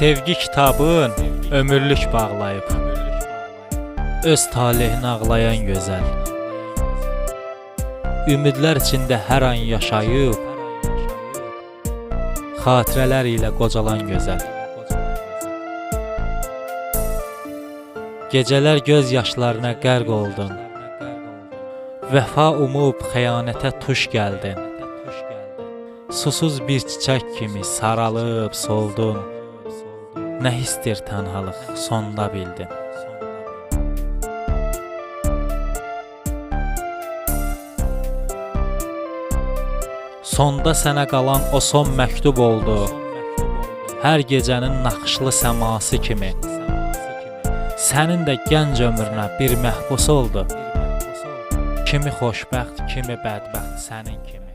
Sevgi kitabın ömürlük bağlayıb. Öz talehini ağlayan gözəl. Ümidlər içində hər an yaşayıb. Xatirələr ilə qocalan gözəl. Gecələr göz yaşlarına qərq oldun. Vəfa umub xəyanətə tuş gəldin. Susuz bir çiçək kimi saralıb soldun Nə histir tənhalıq? Sonda bildin. Sonda sənə qalan o son məktub oldu. Hər gecənin naxışlı səması kimi. Sənin də gənc ömrünə bir məhbus oldu. Kimi xoşbəxt, kimi bədbəxt sənin kimi